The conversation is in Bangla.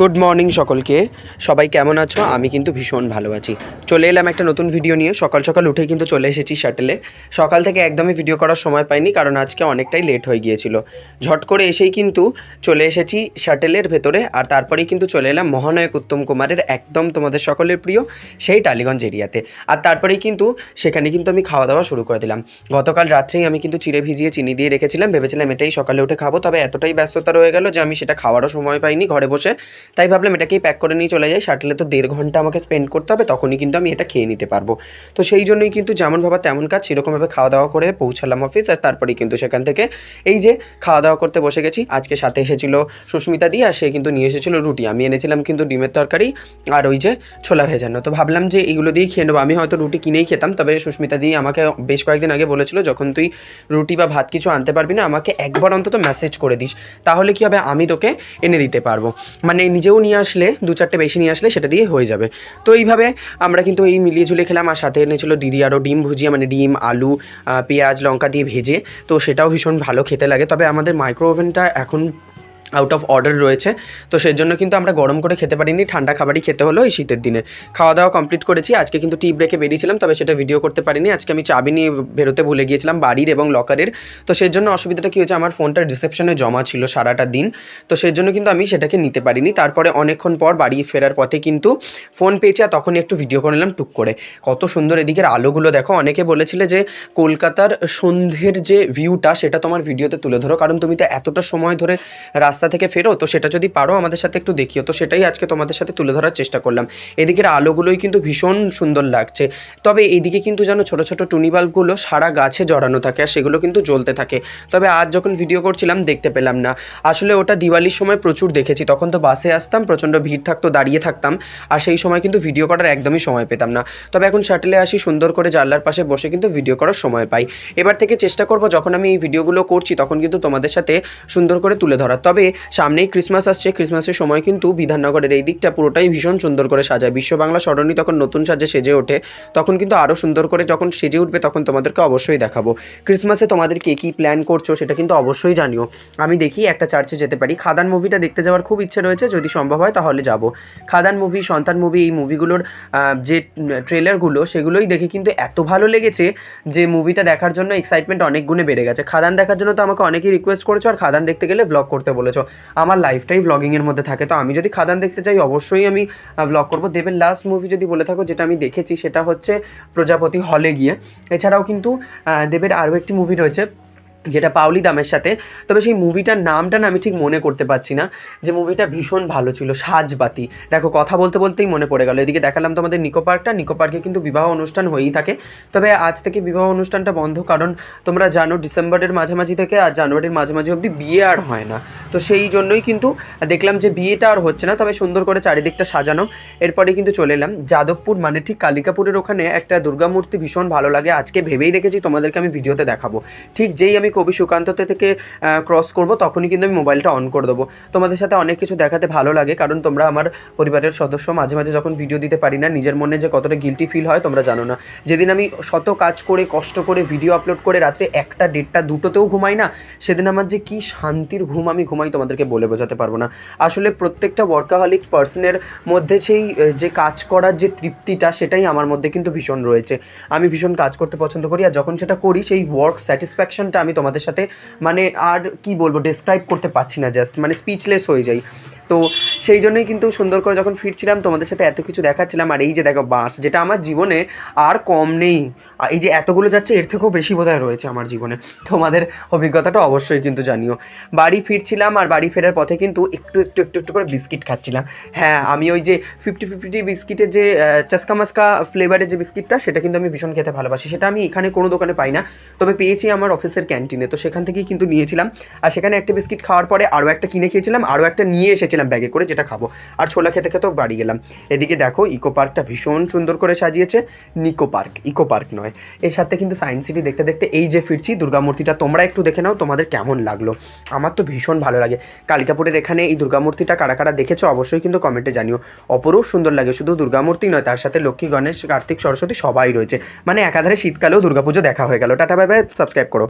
গুড মর্নিং সকলকে। সবাই কেমন আছো? আমি কিন্তু ভীষণ ভালো আছি। চলে এলাম একটা নতুন ভিডিও নিয়ে। সকাল সকাল উঠেই কিন্তু চলে এসেছি শাটেলে সকাল থেকে একদমই ভিডিও করার সময় পাইনি, কারণ আজকে অনেকটাই লেট হয়ে গিয়েছিল। ঝট করে এসেই কিন্তু চলে এসেছি শাটেলের ভেতরে, আর তারপরেই কিন্তু চলে এলাম মহানায়ক উত্তম কুমারের একদম তোমাদের সকলের প্রিয় সেই টালিগঞ্জ এরিয়াতে। আর তারপরেই কিন্তু সেখানে কিন্তু আমি খাওয়া দাওয়া শুরু করে দিলাম। গতকাল রাত্রেই আমি কিন্তু চিড়ে ভিজিয়ে চিনি দিয়ে রেখেছিলাম। ভেবেছিলাম এটাই সকালে উঠে খাব, তবে এতটাই ব্যস্ততা রয়ে গেল যে আমি সেটা খাওয়ারও সময় পাইনি ঘরে বসে। তাই ভাবলাম এটাকেই প্যাক করে নিয়ে চলে যাই। শাটলে তো দেড় ঘণ্টা আমাকে স্পেন্ড করতে হবে, তখনই কিন্তু আমি এটা খেয়ে নিতে পারব। তো সেই জন্যই কিন্তু যেমন ভাবা তেমন কাজ, সেরকমভাবে খাওয়া দাওয়া করে পৌঁছালাম অফিস আর তারপরেই কিন্তু সেখান থেকে এই যে খাওয়া দাওয়া করতে বসে গেছি। আজকে সাথে এসেছিল সুস্মিতা দিয়ে আর সে কিন্তু নিয়ে এসেছিল রুটি। আমি এনেছিলাম কিন্তু ডিমের তরকারি আর ওই যে ছোলা ভেজানো। তো ভাবলাম যে এইগুলো দিয়েই খেয়ে নেব। আমি হয়তো রুটি কিনেই খেতাম, তবে সুস্মিতা দিয়ে আমাকে বেশ কয়েকদিন আগে বলেছিল, যখন তুই রুটি বা ভাত কিছু আনতে পারবি না, আমাকে একবার অন্তত মেসেজ করে দিস। তাহলে কি হবে? আমি তোকে এনে দিতে পারব। মানে নিজেও নিয়ে আসলে, দু চারটে বেশি নিয়ে আসলে সেটা দিয়ে হয়ে যাবে। তো এইভাবে আমরা কিন্তু এই মিলিয়ে ঝুলে খেলাম আর সাথে এনেছিল দিদি আরও ডিম ভুজিয়া মানে ডিম, আলু পেঁয়াজ, লঙ্কা দিয়ে ভেজে। তো সেটাও ভীষণ ভালো খেতে লাগে। তবে আমাদের মাইক্রো ওভেনটা এখন আউট অফ অর্ডার রয়েছে। তো সেই জন্য কিন্তু আমরা গরম করে খেতে পারিনি, ঠান্ডা খাবারই খেতে হলো এই শীতের দিনে। খাওয়া দাওয়া কমপ্লিট করেছি, আজকে কিন্তু টি ব্রেকে বেরিয়েছিলাম, তবে সেটা ভিডিও করতে পারিনি। আজকে আমি চাবি নিয়ে বেরোতে ভুলে গিয়েছিলাম, বাড়ির এবং লকারের তো সেই জন্য অসুবিধাটা কী হয়েছে, আমার ফোনটা রিসেপশনে জমা ছিল সারাটা দিন। তো সেই জন্য কিন্তু আমি সেটাকে নিতে পারিনি। তারপরে অনেকক্ষণ পর বাড়ি ফেরার পথে কিন্তু ফোন পেয়েছি, আর তখনই একটু ভিডিও করে নিলাম টুক করে। কত সুন্দর এদিকের আলোগুলো দেখো, অনেকে বলেছিলে যে কলকাতার সন্ধ্যের যে ভিউটা সেটা তোমার ভিডিওতে তুলে ধরো, কারণ তুমি তো এতটা সময় ধরে রাস্তা থেকে ফেরো, তো সেটা যদি পারো আমাদের সাথে একটু দেখিও। তো সেটাই আজকে তোমাদের সাথে তুলে ধরার চেষ্টা করলাম। এদিকের আলোগুলোই কিন্তু ভীষণ সুন্দর লাগছে। তবে এদিকে কিন্তু যেন ছোটো ছোটো টুনি বাল্বগুলো সারা গাছে জড়ানো থাকে আর সেগুলো কিন্তু জ্বলতে থাকে। তবে আজ যখন ভিডিও করছিলাম, দেখতে পেলাম না। আসলে ওটা দিওয়ালির সময় প্রচুর দেখেছি। তখন তো বাসে আসতাম, প্রচণ্ড ভিড় থাকতো, দাঁড়িয়ে থাকতাম। আর সেই সময় কিন্তু ভিডিও করার একদমই সময় পেতাম না। তবে এখন শাটেলে আসি, সুন্দর করে জানলার পাশে বসে কিন্তু ভিডিও করার সময় পাই। এবার থেকে চেষ্টা করব, যখন আমি এই ভিডিওগুলো করছি, তখন কিন্তু তোমাদের সাথে সুন্দর করে তুলে ধরার। তবে সামনেই ক্রিসমাস আসছে। ক্রিসমাসের সময় কিন্তু বিধাননগরের এই দিকটা পুরোটাই ভীষণ সুন্দর করে সাজায়। বিশ্ব বাংলা সরণি তখন নতুন সাজে সেজে ওঠে। তখন কিন্তু আরও সুন্দর করে যখন সেজে উঠবে তখন তোমাদেরকে অবশ্যই দেখাবো। ক্রিসমাসে তোমাদের কে কী প্ল্যান করছ সেটা কিন্তু অবশ্যই জানিও। আমি দেখি একটা চার্চে যেতে পারি। খাদান মুভিটা দেখতে যাওয়ার খুব ইচ্ছে রয়েছে। যদি সম্ভব হয় তাহলে যাব। খাদান মুভি সন্তান মুভি এই মুভিগুলোর যে ট্রেলারগুলো সেগুলোই দেখে কিন্তু এত ভালো লেগেছে যে মুভিটা দেখার জন্য এক্সাইটমেন্ট অনেক গুণে বেড়ে গেছে। খাদান দেখার জন্য তো আমাকে অনেকেই রিকোয়েস্ট করেছ। আর খাদান দেখতে গেলে ব্লগ করতে বলেছ। আমার লাইফটাই ব্লগিংয়ের মধ্যে থাকে। তো আমি যদি খাদান দেখতে চাই, অবশ্যই আমি ব্লগ করব। দেবের লাস্ট মুভি যদি বলে থাকো, যেটা আমি দেখেছি, সেটা হচ্ছে প্রজাপতি হলে গিয়ে। এছাড়াও কিন্তু দেবের আরও একটি মুভি রয়েছে যেটা পাওলি দামের সাথে, তবে সেই মুভিটার নামটা না আমি ঠিক মনে করতে পারছি না, যে মুভিটা ভীষণ ভালো ছিল, সাজবাতি। দেখো, কথা বলতে বলতেই মনে পড়ে গেল। এদিকে দেখালাম তোমাদের নিকো পার্কটা, নিকো পার্কে কিন্তু বিবাহ অনুষ্ঠান হয়েই থাকে। তবে আজ থেকে বিবাহ অনুষ্ঠানটা বন্ধ, কারণ তোমরা জানো ডিসেম্বরের মাঝামাঝি থেকে আর জানুয়ারির মাঝামাঝি অবধি বিয়ে আর হয় না। তো সেই জন্যই কিন্তু দেখলাম যে বিয়েটা আর হচ্ছে না, তবে সুন্দর করে চারিদিকটা সাজানো। এরপরে কিন্তু চলে এলাম যাদবপুর মানে ঠিক কালিকাপুরের ওখানে একটা দুর্গা মূর্তি ভীষণ ভালো লাগে। আজকে ভেবেই রেখেছি তোমাদেরকে আমি ভিডিওতে দেখাবো। ঠিক যেই আমি কবি সুকান্ততে থেকে ক্রস করব, তখনই কিন্তু আমি মোবাইলটা অন করে দেবো। তোমাদের সাথে অনেক কিছু দেখাতে ভালো লাগে, কারণ তোমরা আমার পরিবারের সদস্য, মাঝে মাঝে যখন ভিডিও দিতে পারি না, নিজের মনে যে কতটা গিলটি ফিল হয়, তোমরা জানো না। যেদিন আমি শত কাজ করে, কষ্ট করে ভিডিও আপলোড করে, রাত্রে একটা, দেড়টা, দুটোতেও ঘুমাই না, সেদিন আমার যে কি শান্তির ঘুম আমি ঘুমাই, তোমাদেরকে বলে বোঝাতে পারব না। আসলে প্রত্যেকটা ওয়ার্কাহলিক পার্সনের মধ্যে সেই যে কাজ করার যে তৃপ্তিটা, সেটাই আমার মধ্যে কিন্তু ভীষণ রয়েছে। আমি ভীষণ কাজ করতে পছন্দ করি, আর যখন সেটা করি, সেই ওয়ার্ক স্যাটিসফ্যাকশনটা আমি তোমাদের সাথে মানে আর কি বলব ডেসক্রাইব করতে পারছি না জাস্ট মানে স্পিচলেস হয়ে যাই। তো সেই জন্যই কিন্তু সুন্দর করে যখন ফিরছিলাম, তোমাদের সাথে এত কিছু দেখাচ্ছিলাম, আর এই যে দেখো বাস যেটা আমার জীবনে আর কম নেই। এই যে এতগুলো যাচ্ছে, এর থেকেও বেশি বোধহয় রয়েছে আমার জীবনে। তোমাদের অভিজ্ঞতাটা অবশ্যই কিন্তু জানিও। বাড়ি ফিরছিলাম, আর বাড়ি ফেরার পথে কিন্তু একটু একটু একটু একটু করে বিস্কিট খাচ্ছিলাম। হ্যাঁ আমি ওই যে ফিফটি ফিফটি বিস্কিটের যে চাস্কা মাস্কা ফ্লেভারের যে বিস্কিটটা, সেটা কিন্তু আমি ভীষণ খেতে ভালোবাসি। সেটা আমি এখানে কোনো দোকানে পাই না। তবে পেয়েছি আমার অফিসের ক্যান্টিনে তো সেখান থেকেই কিন্তু নিয়েছিলাম। আর সেখানে একটা বিস্কিট খাওয়ার পরে আরও একটা কিনে খেয়েছিলাম আরও একটা নিয়ে এসেছিলাম ব্যাগে করে যেটা খাব। আর ছোলা খেতে খেতেও বাড়ি গেলাম। এদিকে দেখো, ইকো পার্কটা ভীষণ সুন্দর করে সাজিয়েছে। নিকো পার্ক, ইকো পার্ক নয়। এর সাথে কিন্তু সায়েন্স সিটি দেখতে দেখতে এই যে ফিরছি দুর্গা মূর্তিটা তোমরা একটু দেখে নাও তোমাদের কেমন লাগল। আমার তো ভীষণ ভালো লাগে। কালিকাপুরের এখানে এই দুর্গা মূর্তিটা কারা কারা দেখেছ অবশ্যই কিন্তু কমেন্টে জানিও। অপরূপ সুন্দর লাগে, শুধু দুর্গা মূর্তি নয়, তার সাথে লক্ষ্মী, গণেশ, কার্তিক, সরস্বতী সবাই রয়েছে। মানে একাধারে শীতকালেও দুর্গাপুজো দেখা হয়ে গেল। টাটা, বাই বাই, সাবস্ক্রাইব করো।